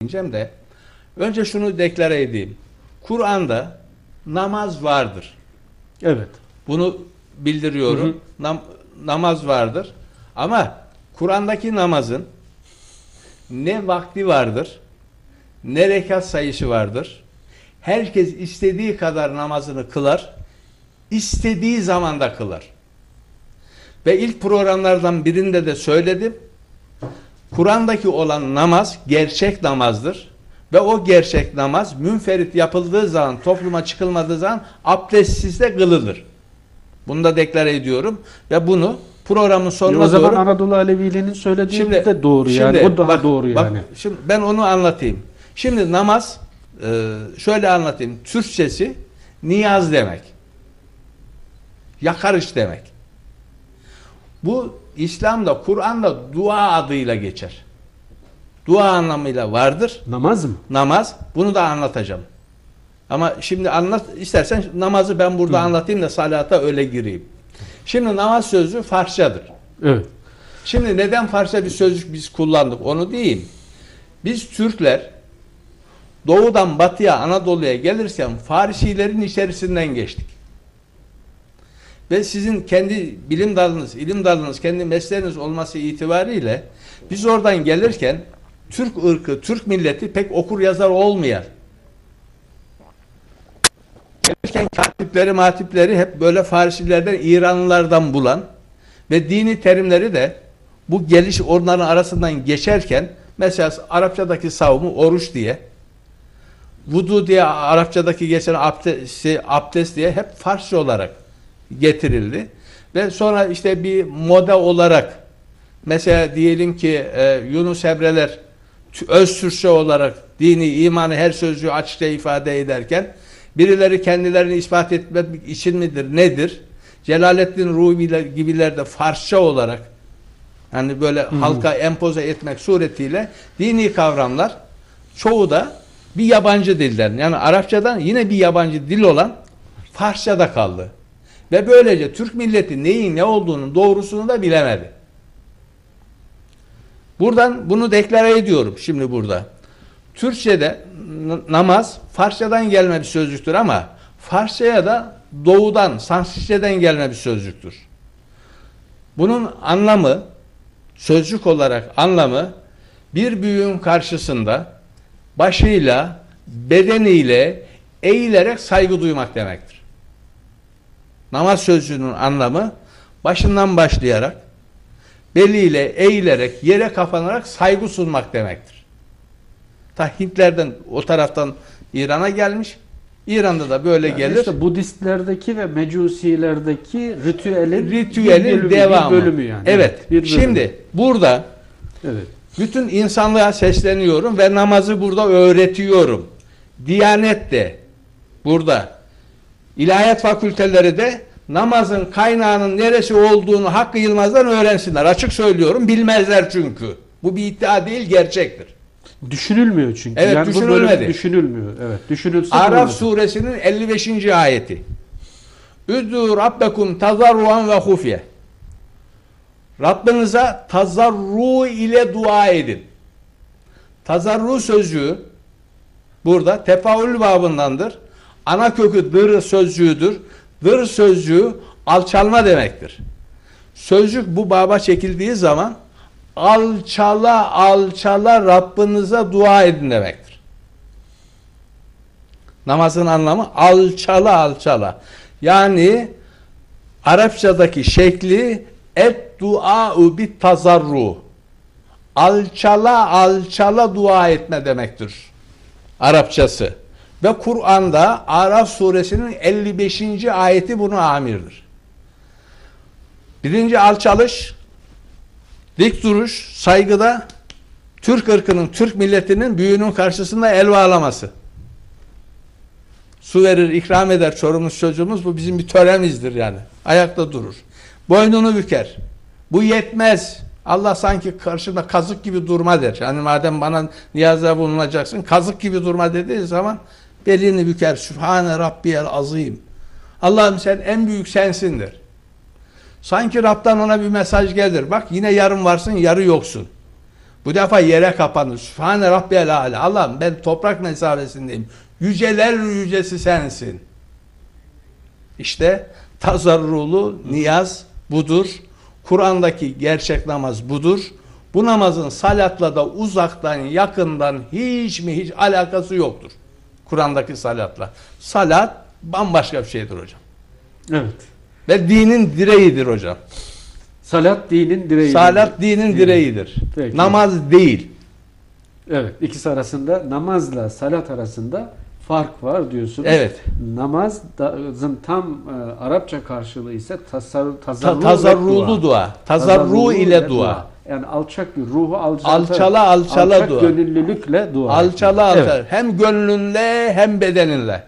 diyeceğim de önce şunu deklare edeyim. Kur'an'da namaz vardır. Evet. Bunu bildiriyorum. Hı hı. Nam- namaz vardır. Ama Kur'an'daki namazın ne vakti vardır, ne rekat sayısı vardır. Herkes istediği kadar namazını kılar, istediği zamanda kılar. Ve ilk programlardan birinde de söyledim. Kur'an'daki olan namaz gerçek namazdır. Ve o gerçek namaz münferit yapıldığı zaman, topluma çıkılmadığı zaman abdestsiz de kılınır. Bunu da deklare ediyorum. Ve bunu programın sonuna o zaman doğru... Anadolu Aleviliğinin söylediği Şimdi- de doğru yani. şimdi O daha bak- doğru bak, yani. şimdi ben onu anlatayım. Şimdi namaz e, şöyle anlatayım. Türkçesi niyaz demek. Yakarış demek. Bu İslam'da, Kur'an'da dua adıyla geçer. Dua anlamıyla vardır Namaz mı? namaz. Bunu da anlatacağım. Ama şimdi anlat istersen namazı ben burada anlatayım da salata öyle gireyim. Şimdi namaz sözü Farsçadır. Evet. Şimdi neden Farsça bir sözcük biz kullandık onu diyeyim. Biz Türkler doğudan batıya Anadolu'ya gelirken Farisilerin içerisinden geçtik. Ve sizin kendi bilim dalınız, ilim dalınız, kendi mesleğiniz olması itibariyle biz oradan gelirken Türk ırkı, Türk milleti pek okur yazar olmayan gelirken katipleri matipleri hep böyle Farisilerden, İranlılardan bulan ve dini terimleri de bu geliş onların arasından geçerken mesela Arapçadaki savunmu oruç diye vudu diye Arapçadaki geçen abdest, şey, abdest diye hep Farsça olarak getirildi. Ve sonra işte bir moda olarak mesela diyelim ki e, Yunus Emre'ler öz Türkçe olarak dini, imanı her sözcüğü açıkça ifade ederken birileri kendilerini ispat etmek için midir, nedir? Celalettin Rumiler gibiler de Farsça olarak hani böyle halka empoze etmek suretiyle dini kavramlar çoğu da bir yabancı dilden yani Arapçadan yine bir yabancı dil olan Farsçada kaldı. Ve böylece Türk milleti neyin ne olduğunun doğrusunu da bilemedi. Buradan bunu deklare ediyorum şimdi burada. Türkçe'de namaz Farsçadan gelme bir sözcüktür ama Farsçaya da doğudan, Sanskritçeden gelme bir sözcüktür. Bunun anlamı, sözcük olarak anlamı bir büyüğün karşısında başıyla, bedeniyle eğilerek saygı duymak demektir. Namaz sözcüğünün anlamı başından başlayarak beliyle eğilerek yere kapanarak saygı sunmak demektir. Ta Hintlerden o taraftan İran'a gelmiş. İran'da da böyle Yani gelir. işte Budistlerdeki ve Mecusilerdeki ritüelin, Ritüelin bir bölümü, devamı. Bir bölümü yani. Evet. bir bölümü. Şimdi burada evet. bütün insanlığa sesleniyorum ve namazı burada öğretiyorum. Diyanet de burada. İlahiyat fakülteleri de namazın kaynağının neresi olduğunu Hakkı Yılmaz'dan öğrensinler. Açık söylüyorum. Bilmezler çünkü. Bu bir iddia değil, gerçektir. Düşünülmüyor çünkü. Evet, yani düşünülmedi. düşünülmüyor. Evet. Düşünülse Araf bulunur. suresinin 55. ayeti. Üdü rabbekum tazarruan ve hufye. Rabbinize tazarru ile dua edin. Tazarru sözcüğü burada tefaül babındandır. Ana kökü dır sözcüğüdür. Dır sözcüğü alçalma demektir. Sözcük bu baba çekildiği zaman alçala alçala Rabbinize dua edin demektir. Namazın anlamı alçala alçala. Yani Arapçadaki şekli et dua'u bit tazarru. Alçala alçala dua etme demektir. Arapçası. Ve Kur'an'da Araf suresinin 55. ayeti bunu amirdir. Birinci alçalış, dik duruş, saygıda Türk ırkının, Türk milletinin büyüğünün karşısında el bağlaması. Su verir, ikram eder çorumuz çocuğumuz. Bu bizim bir töremizdir yani. Ayakta durur. Boynunu büker. Bu yetmez. Allah sanki karşında kazık gibi durma der. Yani madem bana niyazda bulunacaksın, kazık gibi durma dediği zaman belini büker. Sübhane Rabbiyel azim. Allah'ım sen en büyük sensin der. Sanki Rab'dan ona bir mesaj gelir. Bak yine yarın varsın, yarı yoksun. Bu defa yere kapanır. Sübhane Rabbiyel Ala. Allah'ım ben toprak mesafesindeyim. Yüceler yücesi sensin. İşte tazarrulu niyaz budur. Kur'an'daki gerçek namaz budur. Bu namazın salatla da uzaktan yakından hiç mi hiç alakası yoktur. Kur'an'daki salatla. Salat bambaşka bir şeydir hocam. Evet. Ve dinin direğidir hocam. Salat dinin direği. Salat dinin direğidir. Peki. Namaz değil. Evet. ikisi arasında namazla salat arasında fark var diyorsunuz. Evet. Namazın tam e, Arapça karşılığı ise tasar, Ta- tazarru ve tazarrulu dua. dua. Tazarru ile dua. Yani alçak bir ruhu alçalta, Alçala alçala alçak dua. gönüllülükle dua. Alçala etmek. alçala. Evet. Hem gönlünle hem bedeninle.